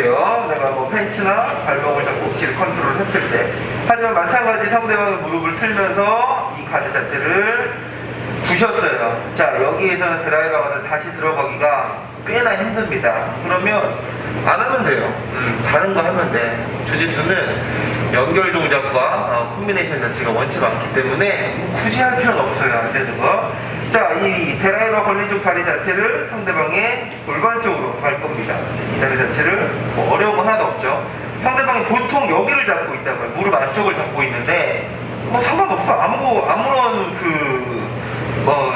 볼게요. 내가 뭐 팬츠나 발목을 잡고 옥지를 컨트롤 했을 때. 하지만 마찬가지 상대방의 무릎을 틀면서 이 가드 자체를 부셨어요. 자, 여기에서는 드라이버가 다시 들어가기가 꽤나 힘듭니다. 그러면 안 하면 돼요. 음, 다른 거 하면 돼. 주짓수는 연결 동작과 어, 콤비네이션 자체가 원치 많기 때문에 굳이 할 필요는 없어요. 안 되는 거. 자, 이 드라이버 걸린 쪽 다리 자체를 상대방의 골반 쪽으로 갈 겁니다. 이 다리 자체를 뭐 어려운 건 하나도 없죠. 상대방이 보통 여기를 잡고 있다고요. 무릎 안쪽을 잡고 있는데 뭐 상관없어. 아무 아무런 그 어,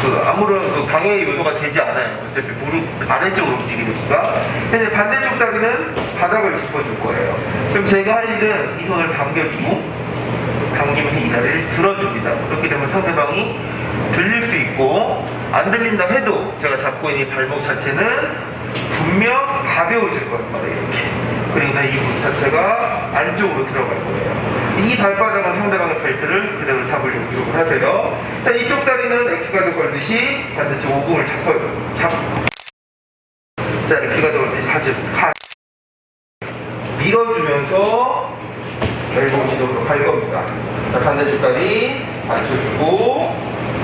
그 아무런 그 방해 요소가 되지 않아요. 어차피 무릎 아래쪽으로 움직이니까. 근데 반대쪽 다리는 바닥을 짚어줄 거예요. 그럼 제가 할 일은 이 손을 당겨주고 당기면서 이 다리를 들어줍니다. 그렇게 되면 상대방이 들릴 수 있고 안 들린다 해도 제가 잡고 있는 이 발목 자체는 분명 가벼워질 거란 말이에요. 이렇게. 그리고 무릎 자체가 안쪽으로 들어갈 거예요. 이 발바닥은 상대방의 벨트를 그대로 잡으려고 노력을 하세요. 자, 이쪽 다리는 X가드 걸듯이 반대쪽 오금을 잡아요. 잡. 자, X가드 걸듯이. 가. 밀어주면서 엘보 지도로 갈 겁니다. 자, 반대쪽 다리 맞춰주고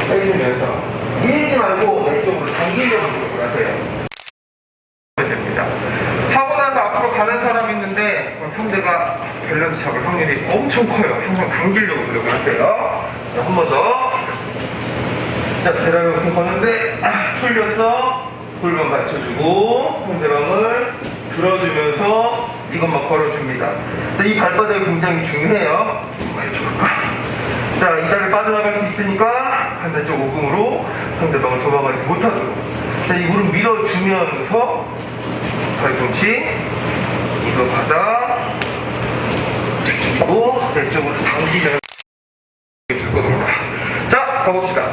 빼주면서 밀지 말고 왼쪽으로 당기려고 노력을 하세요. 됩니다. 하고 나서 앞으로 가는 사람이 있는데 그럼 상대가 밸런스 잡을 확률이 엄청 커요. 항상 당기려고 노력을 하세요. 한 번 더. 자, 배를 이렇게 거는데 아, 풀려서 골반 받쳐주고 상대방을 들어주면서 이것만 걸어줍니다. 자, 이 발바닥이 굉장히 중요해요. 자, 이다를 빠져나갈 수 있으니까 반대쪽 오금으로 상대방을 도망가지 못하도록. 자, 이 무릎 밀어주면서 발꿈치, 이거 받아, 그리고 내 쪽으로 당기면줄 겁니다. 자, 가봅시다.